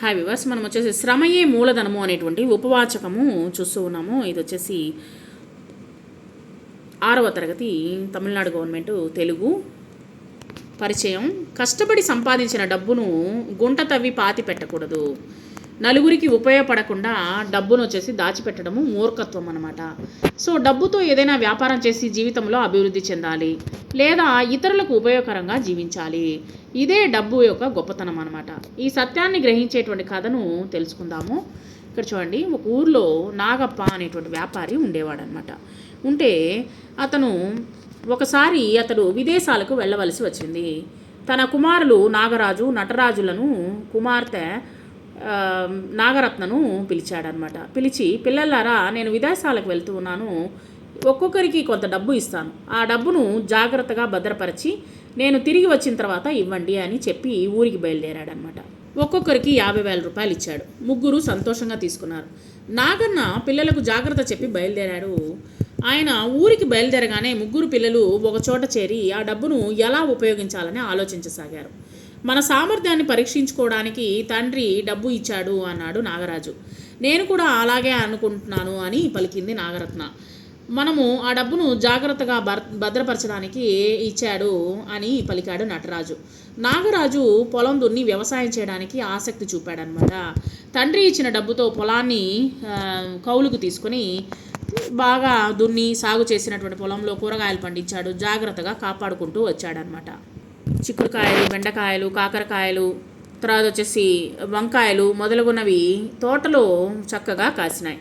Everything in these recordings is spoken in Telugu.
హాయ్ వివర్స్ మనం వచ్చేసి శ్రమయే మూలధనము అనేటువంటి ఉపవాచకము చూస్తూ ఉన్నాము. ఇది వచ్చేసి ఆరవ తరగతి తమిళనాడు గవర్నమెంట్ తెలుగు పరిచయం. కష్టపడి సంపాదించిన డబ్బును గుంట తవ్వి పాతి పెట్టకూడదు. నలుగురికి ఉపయోగపడకుండా డబ్బును వచ్చేసి దాచిపెట్టడము మూర్ఖత్వం అనమాట సో డబ్బుతో ఏదైనా వ్యాపారం చేసి జీవితంలో అభివృద్ధి చెందాలి లేదా ఇతరులకు ఉపయోగకరంగా జీవించాలి. ఇదే డబ్బు యొక్క గొప్పతనం అనమాట ఈ సత్యాన్ని గ్రహించేటువంటి కథను తెలుసుకుందాము. ఇక్కడ చూడండి ఒక ఊర్లో నాగప్ప అనేటువంటి వ్యాపారి ఉండేవాడనమాట ఉంటే అతను ఒకసారి అతడు విదేశాలకు వెళ్ళవలసి వచ్చింది. తన కుమారులు నాగరాజు నటరాజులను కుమార్తె నాగరత్నను పిలిచాడనమాట పిలిచి పిల్లలారా నేను విదేశాలకు వెళ్తూ ఉన్నాను. ఒక్కొక్కరికి కొంత డబ్బు ఇస్తాను. ఆ డబ్బును జాగ్రత్తగా భద్రపరిచి నేను తిరిగి వచ్చిన తర్వాత ఇవ్వండి అని చెప్పి ఊరికి బయలుదేరాడనమాట ఒక్కొక్కరికి యాభై వేల రూపాయలు ఇచ్చాడు. ముగ్గురు సంతోషంగా తీసుకున్నారు. నాగన్న పిల్లలకు జాగ్రత్త చెప్పి బయలుదేరాడు. ఆయన ఊరికి బయలుదేరగానే ముగ్గురు పిల్లలు ఒక చోట చేరి ఆ డబ్బును ఎలా ఉపయోగించాలని ఆలోచించసాగారు. మన సామర్థ్యాన్ని పరీక్షించుకోవడానికి తండ్రి డబ్బు ఇచ్చాడు అన్నాడు నాగరాజు. నేను కూడా అలాగే అనుకుంటున్నాను అని పలికింది నాగరత్న. మనము ఆ డబ్బును జాగ్రత్తగా భర్ భద్రపరచడానికి ఇచ్చాడు అని పలికాడు నటరాజు. నాగరాజు పొలం దున్ని వ్యవసాయం చేయడానికి ఆసక్తి చూపాడనమాట తండ్రి ఇచ్చిన డబ్బుతో పొలాన్ని కౌలుకు తీసుకొని బాగా దున్ని సాగు చేసినటువంటి పొలంలో కూరగాయలు పండించాడు జాగ్రత్తగా కాపాడుకుంటూ వచ్చాడనమాట చిక్కుడుకాయలు బెండకాయలు కాకరకాయలు తర్వాత వచ్చేసి వంకాయలు మొదలగునవి తోటలో చక్కగా కాసినాయి.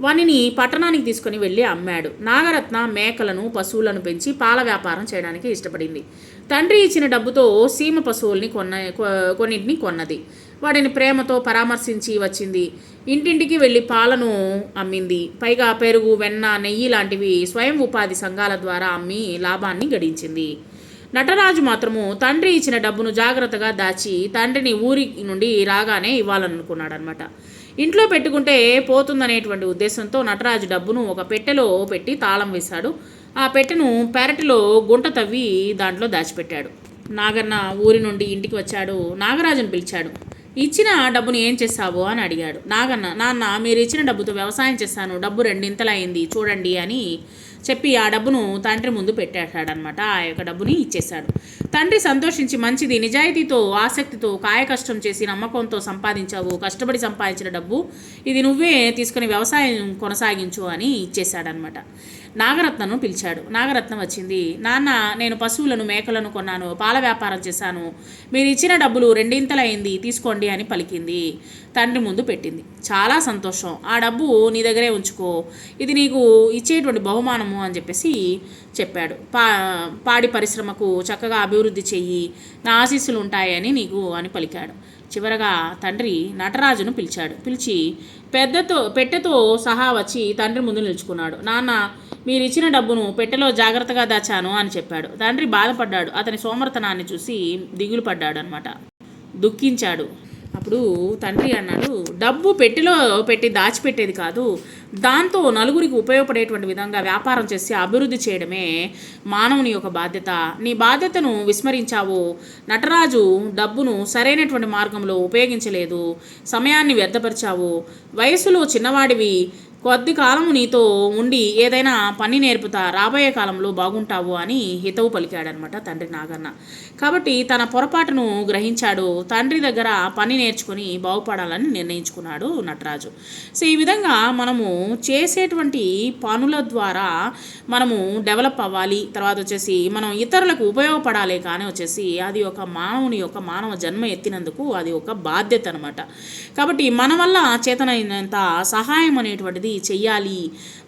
వానిని పట్టణానికి తీసుకొని వెళ్ళి అమ్మాడు. నాగరత్న మేకలను పశువులను పెంచి పాల వ్యాపారం చేయడానికి ఇష్టపడింది. తండ్రి ఇచ్చిన డబ్బుతో సీమ పశువుల్ని కొన్న కొ- కొన్నింటిని కొన్నది. వాటిని ప్రేమతో పరామర్శించి వచ్చింది. ఇంటింటికి వెళ్ళి పాలను అమ్మింది. పైగా పెరుగు వెన్న నెయ్యి లాంటివి స్వయం ఉపాధి సంఘాల ద్వారా అమ్మి లాభాన్ని గడించింది. నటరాజు మాత్రము తండ్రి ఇచ్చిన డబ్బును జాగ్రత్తగా దాచి తండ్రిని ఊరి నుండి రాగానే ఇవ్వాలనుకున్నాడు అనమాట ఇంట్లో పెట్టుకుంటే పోతుందనేటువంటి ఉద్దేశంతో నటరాజు డబ్బును ఒక పెట్టెలో పెట్టి తాళం వేశాడు. ఆ పెట్టెను పెరటిలో గుంట తవ్వి దాంట్లో దాచిపెట్టాడు. నాగన్న ఊరి నుండి ఇంటికి వచ్చాడు. నాగరాజును పిలిచాడు. ఇచ్చిన డబ్బును ఏం చేస్తావు అని అడిగాడు. నాగన్న నాన్న మీరు ఇచ్చిన డబ్బుతో వ్యవసాయం చేస్తాను. డబ్బు రెండింతలైంది చూడండి అని చెప్పి ఆ డబ్బును తండ్రి ముందు పెట్టేశాడనమాట ఆ యొక్క డబ్బుని ఇచ్చేశాడు. తండ్రి సంతోషించి మంచిది నిజాయితీతో ఆసక్తితో కాయ కష్టం చేసి నమ్మకంతో సంపాదించావు కష్టపడి సంపాదించిన డబ్బు ఇది నువ్వే తీసుకుని వ్యవసాయం కొనసాగించు అని ఇచ్చేశాడనమాట నాగరత్నను పిలిచాడు. నాగరత్నం వచ్చింది. నాన్న నేను పశువులను మేకలను కొన్నాను. పాల వ్యాపారం చేశాను. మీరు ఇచ్చిన డబ్బులు రెండింతలైంది. తీసుకోండి అని పలికింది. తండ్రి ముందు పెట్టింది. చాలా సంతోషం. ఆ డబ్బు నీ దగ్గరే ఉంచుకో. ఇది నీకు ఇచ్చేటువంటి బహుమానము అని చెప్పేసి చెప్పాడు. పా పాడి పరిశ్రమకు చక్కగా అభివృద్ధి చెయ్యి. నా ఆశీస్సులు ఉంటాయని నీకు అని పలికాడు. చివరగా తండ్రి నటరాజును పిలిచాడు. పిలిచి పెద్దతో పెట్టెతో సహా వచ్చి తండ్రి ముందు నిలుచుకున్నాడు. నాన్న మీరు ఇచ్చిన డబ్బును పెట్టెలో జాగ్రత్తగా దాచాను అని చెప్పాడు. తండ్రి బాధపడ్డాడు. అతని సోమరతనాన్ని చూసి దిగులు పడ్డాడు అనమాట దుఃఖించాడు. అప్పుడు తండ్రి అన్నాడు డబ్బు పెట్టిలో పెట్టి దాచిపెట్టేది కాదు దాంతో నలుగురికి ఉపయోగపడేటువంటి విధంగా వ్యాపారం చేసి అభివృద్ధి చేయడమే మానవుని యొక్క బాధ్యత. నీ బాధ్యతను విస్మరించావు. నటరాజు డబ్బును సరైనటువంటి మార్గంలో ఉపయోగించలేదు. సమయాన్ని వ్యర్థపరిచావు. వయసులో చిన్నవాడివి. కొద్ది కాలము నీతో ఉండి ఏదైనా పని నేర్పుతా రాబోయే కాలంలో బాగుంటావు అని హితవు పలికాడనమాట తండ్రి నాగన్న. కాబట్టి తన పొరపాటును గ్రహించాడు. తండ్రి దగ్గర పని నేర్చుకుని బాగుపడాలని నిర్ణయించుకున్నాడు నటరాజు. సో ఈ విధంగా మనము చేసేటువంటి పనుల ద్వారా మనము డెవలప్ అవ్వాలి. తర్వాత వచ్చేసి మనం ఇతరులకు ఉపయోగపడాలి కానీ వచ్చేసి అది ఒక మానవుని యొక్క మానవ జన్మ ఎత్తినందుకు అది ఒక బాధ్యత అనమాట కాబట్టి మన వల్ల చేతనైనంత సహాయం అనేటువంటిది చెయ్యాలి.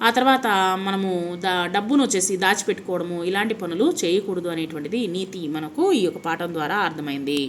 ఆ తర్వాత మనము దా డబ్బును వచ్చేసి దాచిపెట్టుకోవడము ఇలాంటి పనులు చేయకూడదు అనేటువంటిది నీతి మనకు ఈ యొక్క పాఠం ద్వారా అర్థమైంది.